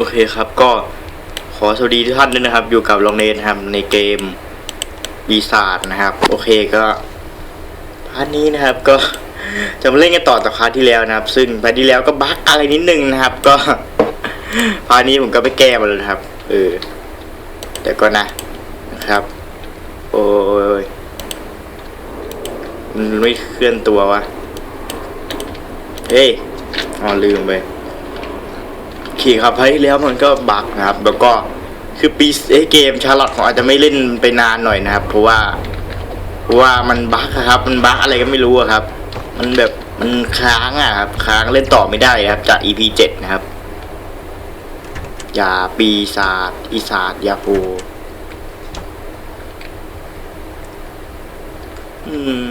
โอเคครับก็ขอสวัสดีทุกท่านด้วยนะครับ อยู่กับลองเนนครับในเกมวีซาร์นะครับ โอเคก็พาร์ทนี้นะครับก็จะมาเล่นกันต่อจากพาร์ทที่แล้วนะครับ ซึ่งพาร์ทที่แล้วก็บั๊กอะไรนิดนึงนะครับ ก็พาร์ทนี้ผมก็ไปแก้มาแล้วนะครับเออแต่ก็นะนะครับ โอ้ยมันไม่เคลื่อนตัววะเฮ้ยอ๋อลืมไป ขี่ครับพาร์ทที่แล้วมันก็บักนะครับ แล้วก็คือปีเกมชาร์ลอตผมอาจจะไม่เล่นไปนานหน่อยนะครับ เพราะว่าเพราะว่ามันบักครับ มันบักอะไรก็ไม่รู้ครับ มันแบบมันค้างอะครับค้างเล่นต่อไม่ได้ครับ จาก EP เจ็ดนะครับยาปีศาจอีศาจยาโปอืม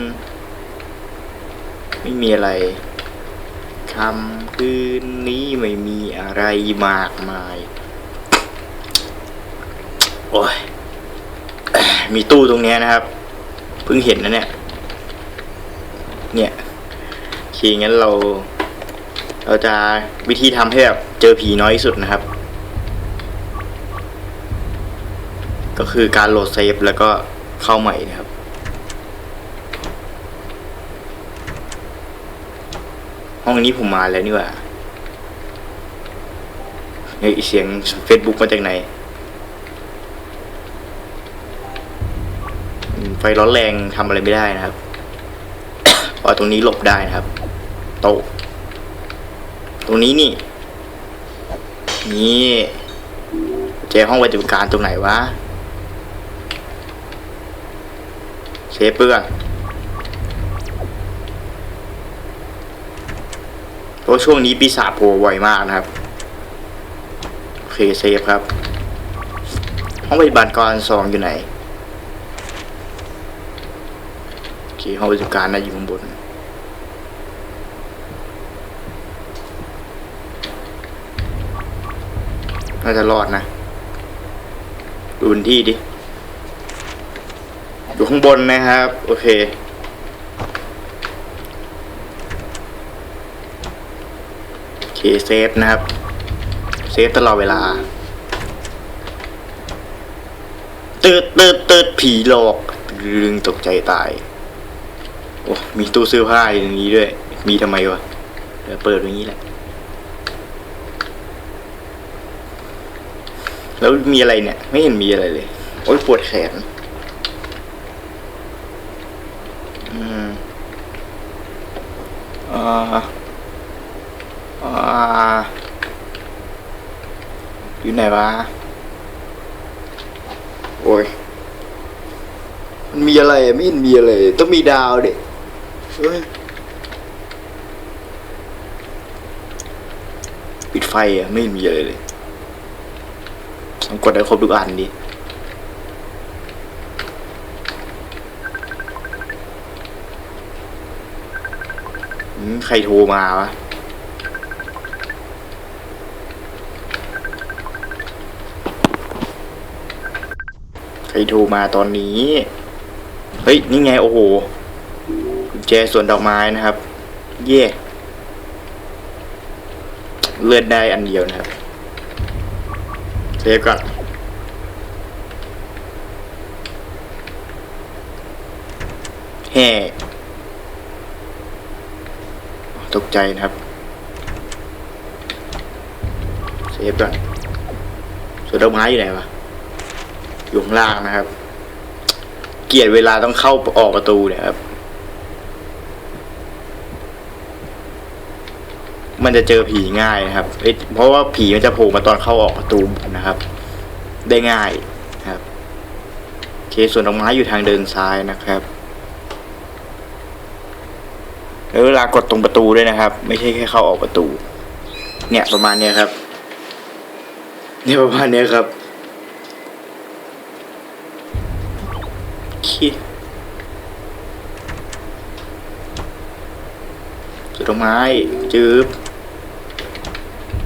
ไม่มีอะไร คำคืนนี้ไม่มีอะไรมากมาย โอ้ย มีตู้ตรงนี้นะครับ เพิ่งเห็นนะเนี่ย เนี่ยโองั้นเรา เราจะวิธีทำให้แบบเจอผีน้อยที่สุดนะครับ ก็คือการโหลดเซฟแล้วก็เข้าใหม่นะครับ ห้องนี้ผมมาแล้วนี่ว่าเฮ้ยเสียง Facebook มาจากไหน ไฟร้อนแรงทำอะไรไม่ได้นะครับเพราะตรงนี้หลบได้นะครับ โต๊ะตรงนี้นี่ นี่เจห้องปฏิบัติการตรงไหนวะเซฟเปื้อน เพราะช่วงนี้ปีศาจโผล่บ่อยมากนะครับ โอเคเซฟครับ ห้องปฏิบัติการสองอยู่ไหน โอเค ห้องปฏิบัติการน่าอยู่ข้างบนน่าจะรอดนะ ดูพื้นที่ดิ อยู่ข้างบนนะครับ โอเค โอ เคเซฟนะครับ เซฟตลอดเวลาตืดตืดตืดผีหลอกลึงตกใจตาย โอ้ มีตู้เสื้อผ้าอย่างนี้ด้วย มีทำไมวะเดี๋ยวเปิดอย่างนี้แหละ แล้วมีอะไรเนี่ย ไม่เห็นมีอะไรเลย โอ้ยปวดแขนอืมอ่า อ่าอยู่ไหนวะ โอ้ย มันมีอะไรไม่เห็นมีอะไร ต้องมีดาวเด็เฮ้ยปิดไฟอะไม่เห็นมีอะไรเลยต้องกดให้ครบทุกอันดิใครโทรมาวะ ใครโทรมาตอนนี้ เฮ้ย นี่ไง โอ้โหกุญแจสวนดอกไม้นะครับ เย่เลือดได้อันเดียวนะครับเซฟก่อนแห่ตกใจนะครับ เซฟก่อนสวนดอกไม้อยู่ไหนวะ อยู่ข้างล่างนะครับ เกียดเวลาต้องเข้าออกประตูนี่ยครับ มันจะเจอผีง่ายนะครับเอ้ยเพราะว่าผีมันจะโผล่มาตอนเข้าออกประตูนะครับ ได้ง่ายนะครับโอเคส่วนดอกไม้อยู่ทางเดินซ้ายนะครับแล้วเวลากดตรงประตูด้วยนะครับ ไม่ใช่แค่เข้าออกประตู เนี่ยประมาณเนี้ยครับ เนี่ยประมาณเนี้ยครับ ดอกไม้จืบ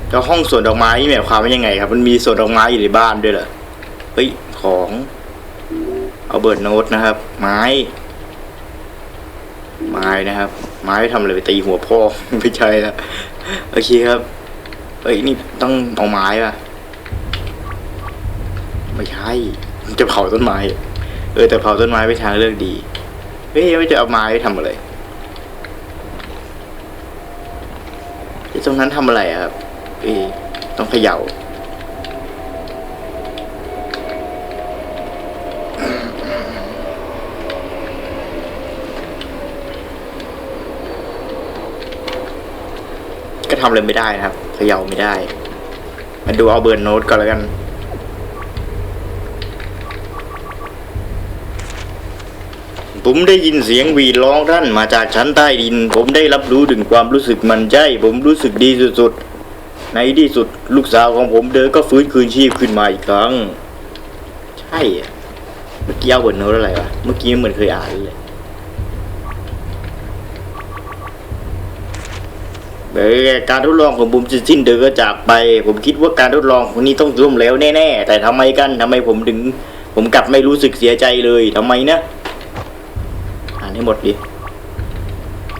แล้วห้องสวนดอกไม้นี่หมายความว่ายังไงครับ มันมีสวนดอกไม้อยู่ในบ้านด้วยเหรอเฮ้ยของเอาเบิร์ดโน้ตนะครับ ไม้ ไม้นะครับ ไม้ทำอะไรไปตีหัวพ่อ ไม่ใช่ละโอเคครับเฮ้ยนี่ต้องเอาไม้ป่ะไม่ใช่มันจะเผาต้นไม้ เออแต่เผาต้นไม้ไปนทางเลือกดีเฮ้ยไม่จะเอาไม้ไปทำอะไรไอ้ ตรงนั้นทำอะไรอะครับเอต้องเขย่าก็ทำอะไรไม่ได้นะครับเขย่าไม่ได้ มาดูเอาเบิร์นโน้ตก่อนแล้วกัน ผมได้ยินเสียงวีร้องท่านมาจากชั้นใต้ดิน ผมได้รับรู้ถึงความรู้สึกมันใจ ผมรู้สึกดีสุดๆ ในที่สุดลูกสาวของผมเดินก็ฟื้นคืนชีพขึ้นมาอีกครั้ง ใช่อะเมื่อกี้เอาบิร์นโน้ตอะไรวะ เมื่อกี้เหมือนเคยอ่านเลยเออการทดลองของผมจะสิ้นเดือนก็จากไป ผมคิดว่าการทดลองของนี้ต้องร่มแล้วแน่ๆ แต่ทำไมกันทำไมผมถึง ผมกลับไม่รู้สึกเสียใจเลยทำไมนะานให้หมดดิ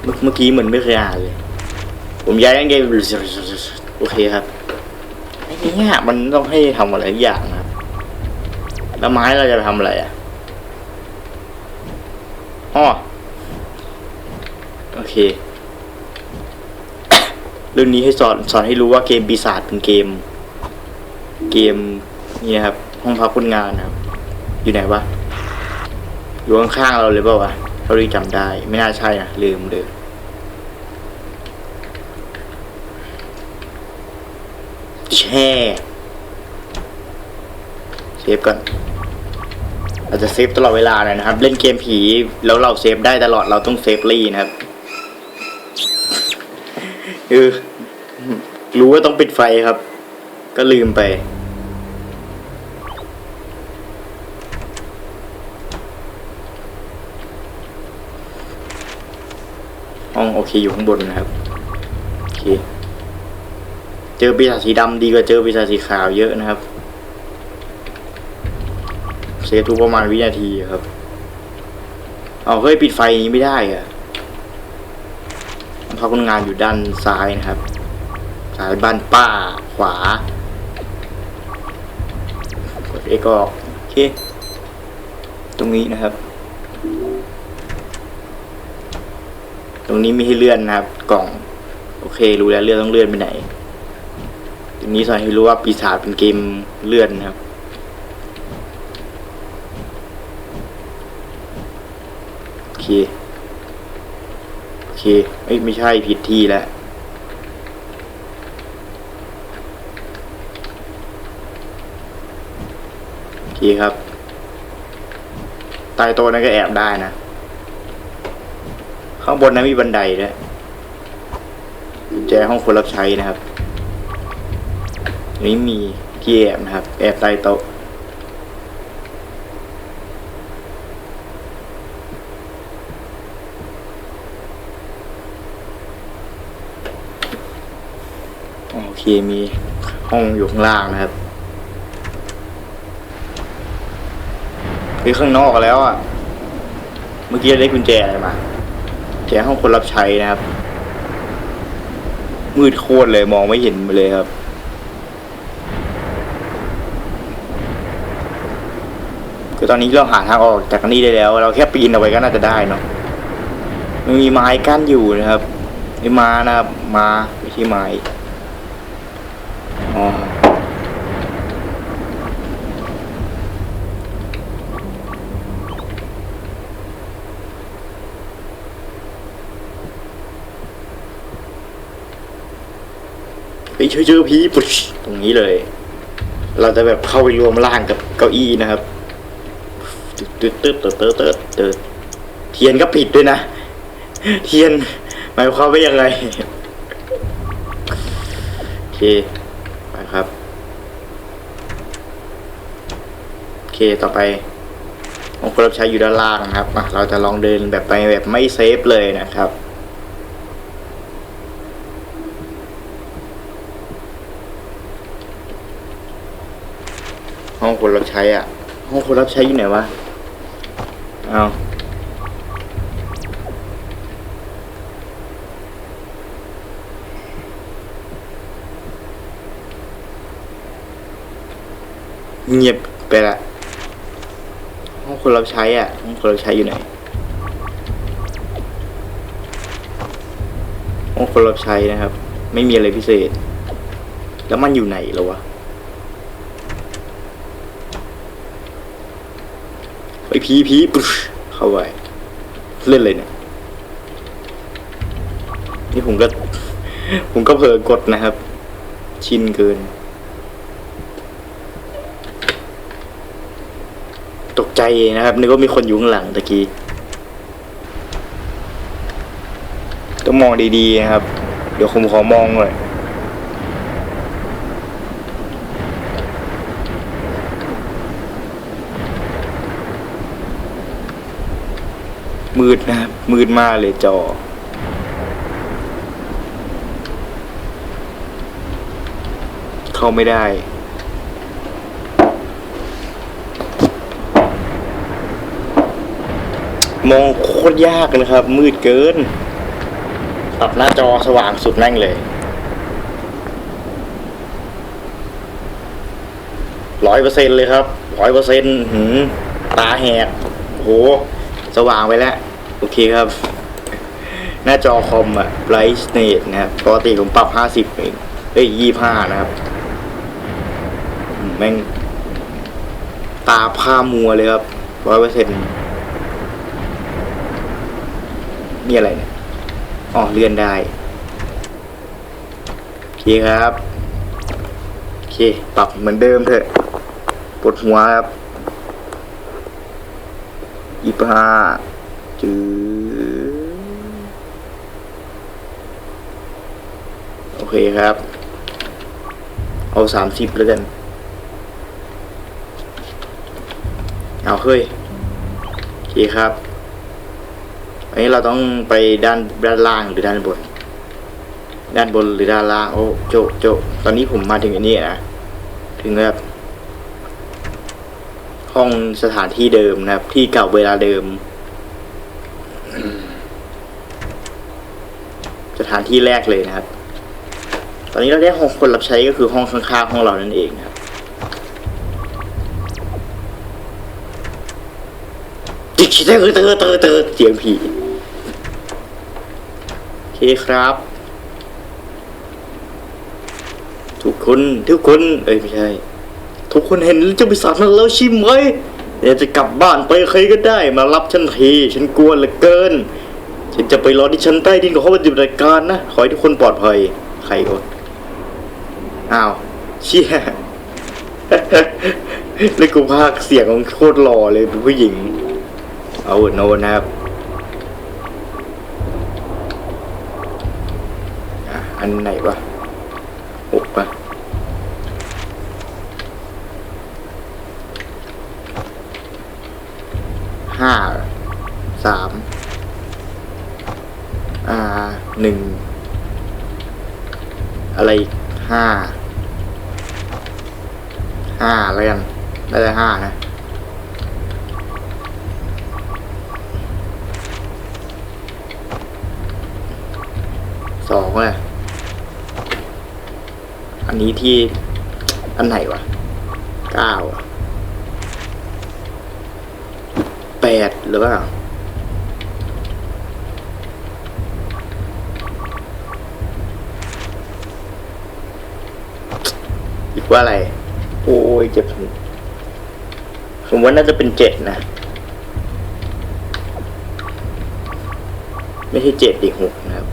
เมื่อกี้เหมือนไม่เคยอ่านเลย ผมย้ายยังไงโอเคครับไอ้เนี่ยมันต้องให้ทำอะไรทุกอย่างนะครับ แล้วไม้เราจะทำอะไรอะอ๋อโอเค เรื่องนี้ให้สอนสอนให้รู้ว่าเกมปีศาจเป็นเกม เกมนี่นะครับ ห้องพักคนงานนะครับ อยู่ไหนวะ อยู่ข้างๆเราเลยเปล่าวะ เรารีจำได้ ไม่น่าใช่นะลืมเลยแช่เซฟก่อนเราจะเซฟตลอดเวลาเลยนะครับ เล่นเกมผีแล้วเราเซฟได้ตลอดเราต้องเซฟรีนะครับเออรู้ว่าต้องปิดไฟครับ ก็ลืมไป ห้ องโอเคอยู่ข้างบนนะครับโอเคเจอปีศาจสีดำดีกว่าเจอปีศาจสีขาวเยอะนะครับเซฟทุกประมาณวินาทีครับ เอาเฮ้ยปิดไฟนี้ไม่ได้อะพักคนงานอยู่ด้านซ้ายนะครับซ้ายบ้านป้าขวากดเอกออกโอเค ตรงนี้นะครับ รงนี้มีให้เลื่อนนะครับ กล่อง โอเค รู้แล้วเลื่อนต้องเลื่อนไปไหน ตรงนี้สอนให้รู้ว่าปีศาจเป็นเกมเลื่อนนะครับโอเคโอเคเอ้ยไม่ใช่ผิดที่แล้วโอเคครับใต้โต๊ะนั้นก็แอบได้นะ ข้างบนนั้นมีบันไดด้วยกุญแจห้องคนรับใช้นะครับนี้มีที่แอบนะครับ แอบใต้โต๊ะโอเคมีห้องอยู่ข้างล่างนะครับเฮ้ยข้างนอกแล้วอะ เมื่อกี้ได้กุญแจอะไรมา แจห้องคนรับใช้นะครับ มืดโคตรเลยมองไม่เห็นเลยครับ คือตอนนี้เราหาทางออกจากนี่ได้แล้ว เราแค่ปีนเอาไว้ก็น่าจะได้เนาะมันมีไม้กั้นอยู่นะครับนี่มานะครับ มาไม่ใช่ไม้ อ๋อ ไปเจอเจอผีปุ๊บตรงนี้เลย เราจะแบบเข้าไปรวมร่างกับเก้าอี้นะครับตึ๊ดตึ๊ดตึ๊ดตึ๊ดตึ๊ดตึ๊ดตึ๊ดเทียนก็ปิดด้วยนะ เทียนหมายความว่ายังไงโอเคไปครับโอเคต่อไปองค์คนรับใช้อยู่ด้านล่างนะครับเราจะลองเดินแบบไปแบบไม่เซฟเลยนะครับ องคนรับใช้อะ ห้องคนรับใช้อยู่ไหนวะเอาเงียบไปละ ห้องคนรับใช้อะ ห้องคนรับใช้อยู่ไหน ห้องคนรับใช้นะครับ ไม่มีอะไรพิเศษ แล้วมันอยู่ไหนแล้ววะ ไอพีพีปุ๊บเข้าไปเล่นเลยเนี่ย นี่ผมก็ ผมก็เผลอกดนะครับ ชินเกิน ตกใจนะครับนึกว่ามีคนอยู่ข้างหลังตะกี้ต้องมองดีๆนะครับ เดี๋ยวผมขอมองหน่อย มืดนะครับมืดมากเลยจอ เข้าไม่ได้ มองโคตรยากนะครับ มืดเกินปรับหน้าจอสว่างสุดแม่งเลยร้อยเปอร์เซ็นเลยครับร้อยเปอร์เซ็นต์หืมตาแหกโห สว่างไปแล้ว โอเคครับ หน้าจอคอมอะ brightness นะครับปกติผมปรับห้าสิบเองเอ้ยยี่ห้านะครับแม่งตาผ้ามัวเลยครับร้อยเปอร์เซ็นต์นี่อะไรเนี่ยอ๋อเลื่อนได้โอเคครับ โอเค ปรับเหมือนเดิมเถอะปวดหัวครับ ยี่ห้าจือโอเคครับ เอาสามสิบแล้วกัน เอาเฮ้ย โอเคครับ อันนี้เราต้องไปด้านด้านล่างหรือด้านบน ด้านบนหรือด้านล่าง โอ้โจโจตอนนี้ผมมาถึงอันนี้นะ ถึงแบบ ห้องสถานที่เดิมนะครับ ที่เก่าเวลาเดิม สถานที่แรกเลยนะครับ ตอนนี้เราได้ห้องคนรับใช้ก็คือห้องข้างๆห้องเรานั่นเองนะครับติ๊กเตอร์เตอร์เตอร์เตอร์เสียงผีโอเคครับ ทุกคนทุกคนเอ้ยไม่ใช่ ทุกคนเห็นเจ้าปีศาจนั้นแล้วใช่ไหมอยากจะกลับบ้านไปใครก็ได้ มารับฉันทีฉันกลัวเหลือเกิน ฉันจะไปรอที่ชั้นใต้ดินของเขาปฏิบัติการนะขอให้ทุกคนปลอดภัยใครกดอ้าวเชี่ยแล้วกูพากเสียงของโคตรหล่อเลยเป็นผู้หญิง เอาโนนะครับอันไหนวะหกปะ ห้าสามอ่าหนึ่งอะไรห้าห้าแล้วกันได้แต่ห้านะสองเลยอันนี้ที่อันไหนวะเก้าอะ แปดหรือเปล่าอีกว่าอะไร โอ้ยเจ็บผมว่าน่าจะเป็นเจ็ดนะ ไม่ใช่เจ็ดดิหกนะครับ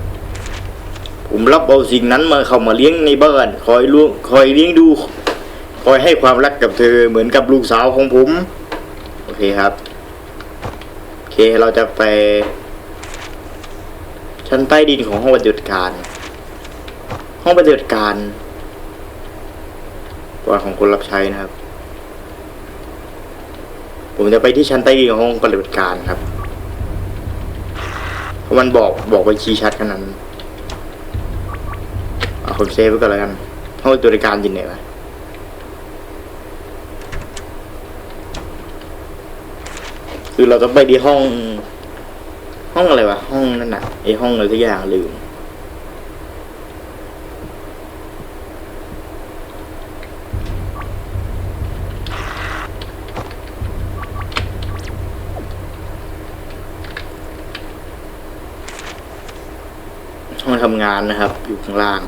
ผมรับเอาสิ่งนั้นมาเข้ามาเลี้ยงในบ้านคอยลูกคอยเลี้ยงดู คอยให้ความรักกับเธอเหมือนกับลูกสาวของผม โอเคครับ เคเราจะไป ชั้นใต้ดินของห้องปฏิบัติการ ห้องปฏิบัติการตัวของคนรับใช้นะครับ ผมจะไปที่ชั้นใต้ดินของห้องปฏิบัติการครับเพราะมันบอกบอกไปชี้ชัดขนาดนั้นเอาผมเซฟไว้ก่อนแล้วกันห้องบริการยินไหนวะ คือเราต้องไปที่ห้อง ห้องอะไรวะ ห้องนั่นน่ะไอห้องอะไรสักอย่างลืม ห้องทำงานนะครับ อยู่ข้างล่าง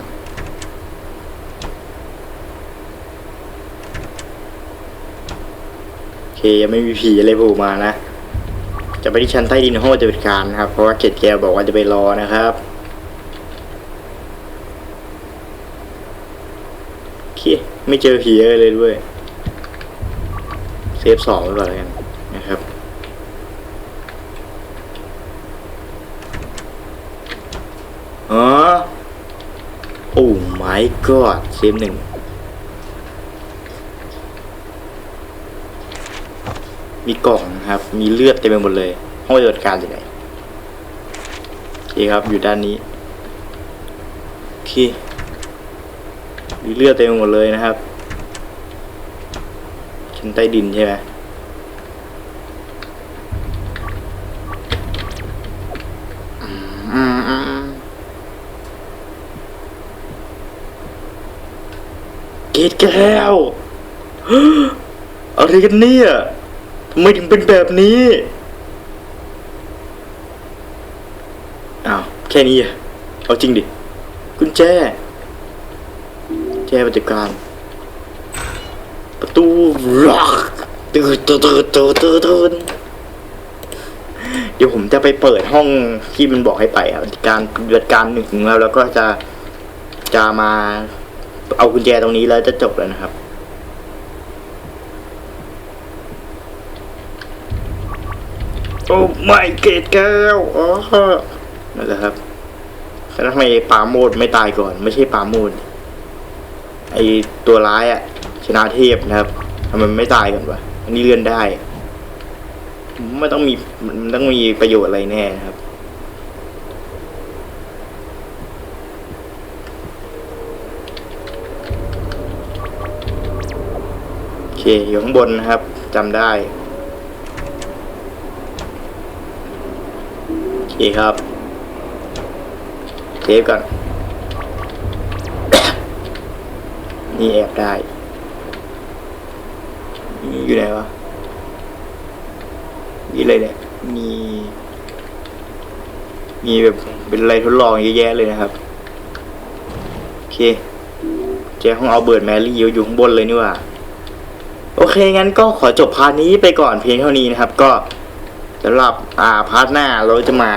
เคยังไม่มีผีอะไรโผล่มานะ จะไปที่ชั้นใต้ดินห้องปฏิบัติการนะครับ เพราะว่าเกดแกบอกว่าจะไปรอนะครับโอเคไม่เจอผีเลยด้วยเซฟสองไว้ก่อนแล้วกันนะครับอ๋อโอ้ my god เซฟหนึ่ง มีกล่องนะครับ มีเลือดเต็มไปหมดเลย ห้องปฏิบัติการอยู่ไหนโอเคครับ อยู่ด้านนี้โอเคมีเลือดเต็มไปหมดเลยนะครับชั้นใต้ดินใช่ไหมอืมอืมอืมเกตแก้วอะไรกันเนี่ย ทำไมถึงเป็นแบบนี้ อ้าว แค่นี้อะเอาจริงดิ กุญแจ แจประจำการ ประตูล็อกตื่นตื่นตื่นตื่นตื่นตื่นเดี๋ยวผมจะไปเปิดห้องที่มันบอกให้ไปอะการปฏิบัติการหนึ่งแล้วแล้วก็จะจะมาเอากุญแจตรงนี้แล้วจะจบแล้วนะครับ อ้ไม่เกตแก้วอ๋อนั่นแหละครับแล้วทำไมปาโมดไม่ตายก่อน ไม่ใช่ปาโมดไอตัวร้ายอะชนะเทพนะครับทำไมไม่ตายกันวะอันนี้เลื่อนได้ไม่ต้องมีมันต้องมีประโยชน์อะไรแน่นะครับโอเคอยู่ข้างบนนะครับจำได้ โอเคครับเซฟก่อน นี่แอบได้นี่อยู่ไหนวะนี่อะไรเนี่ยมีมีแบบเป็นอะไรทดลองเยอะแยะเลยนะครับโอเคเจ้าห้องเอาเบิร์ดแมรี่อยู่ข้างบนเลยนี่ว่า โอเคงั้นก็ขอจบพาร์ทนี้ไปก่อนเพียงเท่านี้นะครับ ก็ สำหรับอ่าพาร์ทหน้าเราจะมา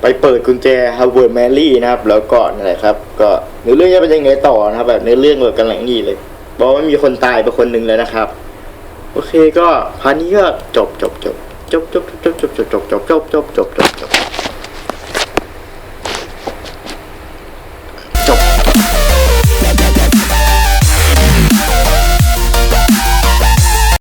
ไปเปิดกุญแจฮาวเวิร์ดแมรี่นะครับ แล้วก็นั่นแหละครับ ก็เนื้อเรื่องจะเป็นยังไงต่อนะครับ แบบเนื้อเรื่องแบบกันหลังนี้เลยบอกว่ามีคนตายไปคนหนึ่งแล้วนะครับ โอเคก็พาร์ทนี้ก็จบจบจบจบจบจบจบจบจบจบจบจบจบจบจบจบ